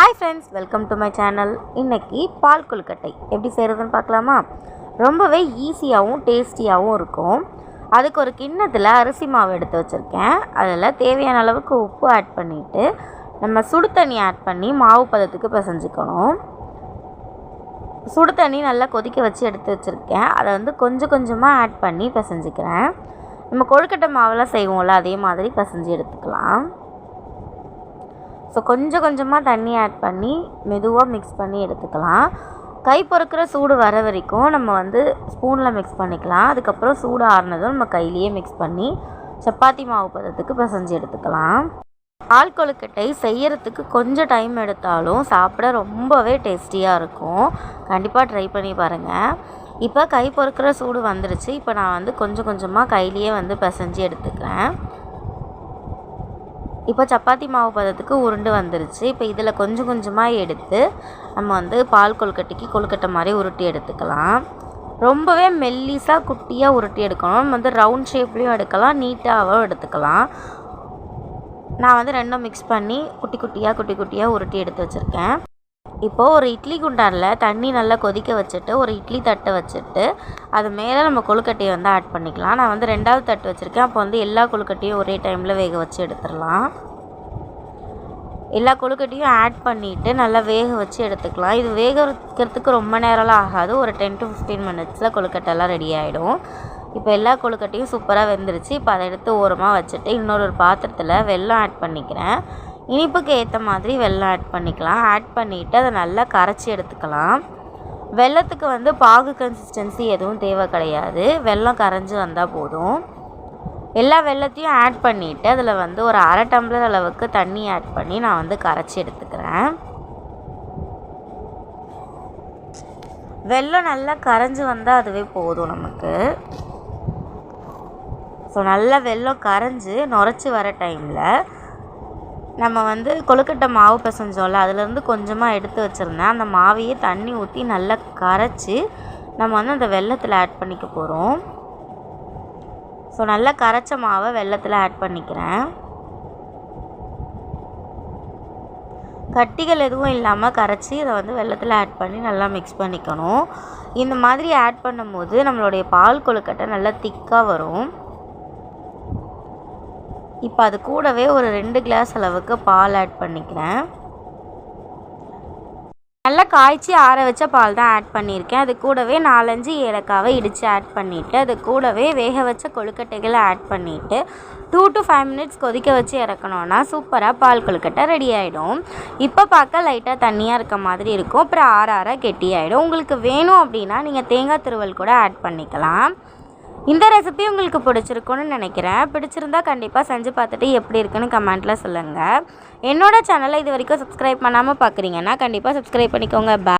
Hi friends welcome to my channel இன்றைக்கி பால் கொழுக்கட்டை. எப்படி செய்கிறதுன்னு பார்க்கலாமா? ரொம்பவே ஈஸியாகவும் டேஸ்டியாகவும் இருக்கும். அதுக்கு ஒரு கிண்ணத்தில் அரிசி மாவு எடுத்து வச்சுருக்கேன். அதில் தேவையான அளவுக்கு உப்பு ஆட் பண்ணிவிட்டு நம்ம சுடு தண்ணி ஆட் பண்ணி மாவு பதத்துக்கு பிசைஞ்சுக்கணும். சுடு தண்ணி நல்லா கொதிக்க வச்சு எடுத்து வச்சுருக்கேன். அதை வந்து கொஞ்சம் கொஞ்சமாக ஆட் பண்ணி பிசைஞ்சிக்கிறேன். நம்ம கொழுக்கட்டை மாவெல்லாம் செய்வோம்ல அதே மாதிரி பிசைஞ்சு எடுத்துக்கலாம். ஸோ கொஞ்சம் கொஞ்சமாக தண்ணி ஆட் பண்ணி மெதுவாக மிக்ஸ் பண்ணி எடுத்துக்கலாம். கை பொறுக்கிற சூடு வர வரைக்கும் நம்ம வந்து ஸ்பூனில் மிக்ஸ் பண்ணிக்கலாம். அதுக்கப்புறம் சூடு ஆறுனதும் நம்ம கையிலேயே மிக்ஸ் பண்ணி சப்பாத்தி மாவு பதத்துக்கு பிசைஞ்சு எடுத்துக்கலாம். பால் கொழுக்கட்டை செய்யறதுக்கு கொஞ்சம் டைம் எடுத்தாலும் சாப்பிட ரொம்பவே டேஸ்டியாக இருக்கும். கண்டிப்பாக ட்ரை பண்ணி பாருங்கள் இப்போ கை பொறுக்கிற சூடு வந்துருச்சு. இப்போ நான் வந்து கொஞ்சம் கொஞ்சமாக கையிலேயே வந்து பிசைஞ்சு எடுத்துக்கிறேன். இப்போ சப்பாத்தி மாவு பதத்துக்கு உருண்டு வந்துருச்சு. இப்போ இதில் கொஞ்சம் கொஞ்சமாக எடுத்து நம்ம வந்து பால் கொழுக்கட்டைக்கு கொழுக்கட்டை மாதிரி உருட்டி எடுத்துக்கலாம். ரொம்பவே மெல்லிஸாக குட்டியாக உருட்டி எடுக்கணும். நம்ம வந்து ரவுண்ட் ஷேப்லேயும் எடுக்கலாம் நீட்டாகவும் எடுத்துக்கலாம். நான் வந்து ரெண்டும் மிக்ஸ் பண்ணி குட்டி குட்டியாக குட்டி குட்டியாக உருட்டி எடுத்து வச்சுருக்கேன். இப்போது ஒரு இட்லி குண்டானில் தண்ணி நல்லா கொதிக்க வச்சுட்டு ஒரு இட்லி தட்டை வச்சுட்டு அது மேலே நம்ம கொழுக்கட்டையை வந்து ஆட் பண்ணிக்கலாம். நான் வந்து ரெண்டாவது தட்டு வச்சுருக்கேன். அப்போ வந்து எல்லா கொழுக்கட்டையும் ஒரே டைமில் வேக வச்சு எடுத்துடலாம். எல்லா கொழுக்கட்டையும் ஆட் பண்ணிவிட்டு நல்லா வேக வச்சு எடுத்துக்கலாம். இது வேக வைக்கிறதுக்கு ரொம்ப நேரம்லாம் ஆகாது. ஒரு டென் டு ஃபிஃப்டீன் மினிட்ஸில் கொழுக்கட்டைலாம் ரெடி ஆகிடும் இப்போ எல்லா கொழுக்கட்டையும் சூப்பராக வெந்துருச்சு. இப்போ அதை எடுத்து ஓரமாக வச்சுட்டு இன்னொரு ஒரு பாத்திரத்தில் வெல்லம் ஆட் பண்ணிக்கிறேன். இனிப்புக்கு ஏற்ற மாதிரி வெல்லம் ஆட் பண்ணிக்கலாம். ஆட் பண்ணிவிட்டு அதை நல்லா கரைச்சி எடுத்துக்கலாம். வெள்ளத்துக்கு வந்து பாகு கன்சிஸ்டன்சி எதுவும் தேவை கிடையாது. வெல்லம் கரைஞ்சி வந்தால் போதும். எல்லா வெள்ளத்தையும் ஆட் பண்ணிவிட்டு அதில் வந்து ஒரு அரை டம்ளர் அளவுக்கு தண்ணி ஆட் பண்ணி நான் வந்து கரைச்சி எடுத்துக்கிறேன். வெள்ளம் நல்லா கரைஞ்சி வந்தால் அதுவே போதும் நமக்கு. ஸோ நல்லா வெல்லம் கரைஞ்சி நுரைச்சி வர டைமில் நம்ம வந்து கொழுக்கட்டை மாவு பிசைஞ்சோம்ல அதுலேருந்து கொஞ்சமாக எடுத்து வச்சுருந்தேன். அந்த மாவையே தண்ணி ஊற்றி நல்லா கரைச்சி நம்ம வந்து அந்த வெள்ளத்தில் ஆட் பண்ணிக்க போகிறோம் ஸோ நல்லா கரைச்ச மாவை வெள்ளத்தில் ஆட் பண்ணிக்கிறேன். கட்டிகள் எதுவும் இல்லாமல் கரைச்சி இதை வந்து வெள்ளத்தில் ஆட் பண்ணி நல்லா மிக்ஸ் பண்ணிக்கணும். இந்த மாதிரி ஆட் பண்ணும்போது நம்மளுடைய பால் கொழுக்கட்டை நல்லா திக்காக வரும். இப்போ அது கூடவே ஒரு ரெண்டு கிளாஸ் அளவுக்கு பால் ஆட் பண்ணிக்கிறேன். நல்லா காய்ச்சி ஆற வச்ச பால் தான் ஆட் பண்ணியிருக்கேன். அது கூடவே நாலஞ்சு ஏலக்காவை இடித்து ஆட் பண்ணிவிட்டு அது கூடவே வேக வச்ச கொழுக்கட்டைகளை ஆட் பண்ணிவிட்டு டூ டு ஃபைவ் மினிட்ஸ் கொதிக்க வச்சு இறக்கணும்னா சூப்பராக பால் கொழுக்கட்டை ரெடி ஆகிடும் இப்போ பார்க்க லைட்டாக தண்ணியாக இருக்க மாதிரி இருக்கும். அப்புறம் ஆற ஆற கெட்டி ஆகிடும் உங்களுக்கு வேணும் அப்படின்னா நீங்கள் தேங்காய் துருவல் கூட ஆட் பண்ணிக்கலாம். இந்த ரெசிபி உங்களுக்கு பிடிச்சிருக்குன்னு நினைக்கிறேன். பிடிச்சிருந்தா கண்டிப்பாக செஞ்சு பார்த்துட்டு எப்படி இருக்குன்னு கமெண்ட்டில் சொல்லுங்கள் என்னோடய சேனலை இது வரைக்கும் சப்ஸ்கிரைப் பண்ணாமல் பார்க்குறீங்கன்னா கண்டிப்பாக சப்ஸ்கிரைப் பண்ணிக்கோங்க. பா